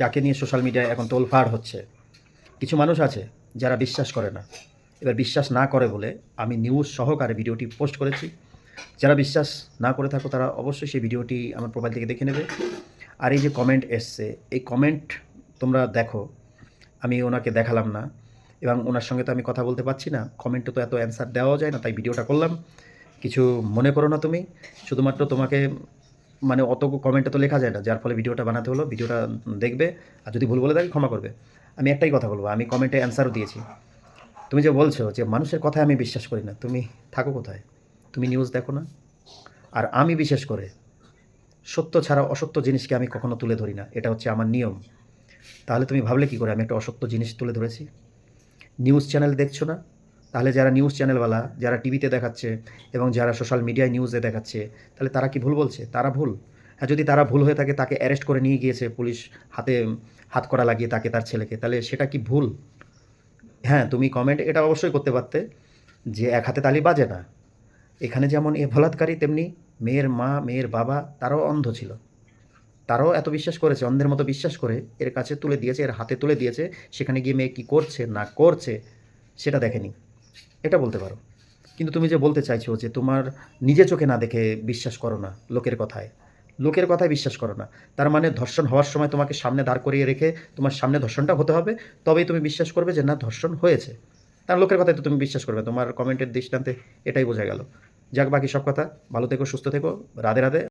যাকে নিয়ে সোশ্যাল মিডিয়ায় এখন তোলফাড় হচ্ছে, কিছু মানুষ আছে যারা বিশ্বাস করে না। এবার বিশ্বাস না করে বলে আমি নিউজ সহকারে ভিডিওটি পোস্ট করেছি। যারা বিশ্বাস না করে থাকো তারা অবশ্যই সেই ভিডিওটি আমার প্রোফাইল থেকে দেখে নেবে। আর এই যে কমেন্ট এসছে, এই কমেন্ট তোমরা দেখো, আমি ওনাকে দেখালাম না এবং ওনার সঙ্গে তো আমি কথা বলতে পারছি না। কমেন্টে তো এত অ্যান্সার দেওয়া যায় না, তাই ভিডিওটা করলাম। কিছু মনে করো না তুমি, শুধুমাত্র তোমাকে মানে অত কমেন্টে তো লেখা যায় না, যার ফলে ভিডিওটা বানাতে হলো, ভিডিওটা দেখবে, আর যদি ভুল বলে থাকি ক্ষমা করবে। আমি একটাই কথা বলব, আমি কমেন্টে অ্যান্সারও দিয়েছি। তুমি যে বলছো যে মানুষের কথায় আমি বিশ্বাস করি না, তুমি থাকো কোথায়? তুমি নিউজ দেখো না? আর আমি বিশেষ করে সত্য ছাড়া অসত্য জিনিসকে আমি কখনো তুলে ধরি না, এটা হচ্ছে আমার নিয়ম। তাহলে তুমি ভাবলে কি করে, আমি একটা অসত্য জিনিস তুলে ধরেছি? নিউজ চ্যানেল দেখছ না? তাহলে যারা নিউজ চ্যানেলওয়ালা যারা টিভিতে দেখাচ্ছে এবং যারা সোশ্যাল মিডিয়ায় নিউজে দেখাচ্ছে, তাহলে তারা কি ভুল বলছে? তারা ভুল। হ্যাঁ যদি তারা ভুল হয়ে থাকে, তাকে অ্যারেস্ট করে নিয়ে গিয়েছে পুলিশ হাতে হাত করা লাগিয়ে তাকে, তার ছেলেকে, তাহলে সেটা কি ভুল? হ্যাঁ তুমি কমেন্ট এটা অবশ্যই করতে পারতে যে এক হাতে তালি বাজে না। এখানে যেমন এ বলাৎকারী, তেমনি মেয়ের মা, মেয়ের বাবা, তারাও অন্ধ ছিল। তারাও এত বিশ্বাস করেছে, অন্ধের মতো বিশ্বাস করে এর কাছে তুলে দিয়েছে, এর হাতে তুলে দিয়েছে, সেখানে গিয়ে মেয়ে কী করছে, না করছে, সেটা দেখেনি। এটা বলতে পারো। কিন্তু তুমি যে বলতে চাইছো যে তোমার নিজে চোখে না দেখে বিশ্বাস করো না লোকের কথায় লোকের কথায় বিশ্বাস করো না। তার মানে ধর্ষণ হওয়ার সময় তোমাকে সামনে দাঁড় করিয়ে রেখে তোমার সামনে ধর্ষণটা হতে হবে, তবেই তুমি বিশ্বাস করবে যে না, ধর্ষণ হয়েছে। তার লোকের কথায় তো তুমি বিশ্বাস করবে তোমার কমেন্টের দৃষ্টান্তে এটাই বোঝা গেল। যাক বাকি সব কথা, ভালো থেকো, সুস্থ থেকো, রাধে রাধে।